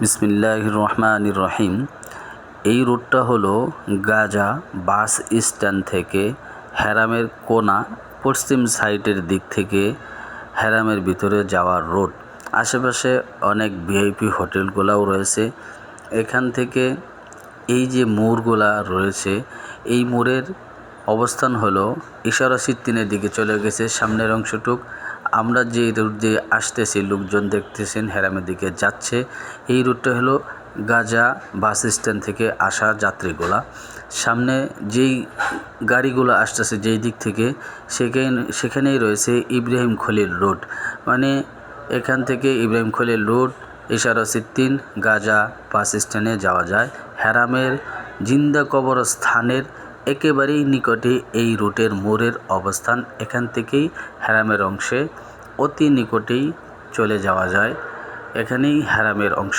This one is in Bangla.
বিসমিল্লাহ রহমান রহিম এই রুটটা হলো গাজা বাস স্ট্যান্ড থেকে হ্যারামের কোনা পশ্চিম সাইডের দিক থেকে হ্যারামের ভিতরে যাওয়ার রোড আশেপাশে অনেক ভিআইপি হোটেলগুলাও রয়েছে। এখান থেকে এই যে মোড়গুলা রয়েছে, এই মোড়ের অবস্থান হলো ইশারা সিদ্দিনের দিকে চলে গেছে। সামনের অংশটুক আমরা যে রুট দিয়ে আসতেছি, লোকজন দেখতেছেন, হেরামের দিকে যাচ্ছে। এই রুটটা হলো গাজা বাস স্ট্যান্ড থেকে আসা যাত্রীগুলা। সামনে যেই গাড়িগুলো আসতেছে যেই দিক থেকে, সেখানে, সেখানেই রয়েছে ইব্রাহিম খলিল রোড। মানে এখান থেকে ইব্রাহিম খলিল রোড ইশারা সিদ্দিন গাজা বাস স্ট্যান্ডে যাওয়া যায়। হ্যারামের জিন্দা কবরস্থানের একেবারেই নিকটে এই রুটের মোড়ের অবস্থান। এখান থেকেই হ্যারামের অংশে অতি নিকটেই চলে যাওয়া যায়। এখানেই হ্যারামের অংশ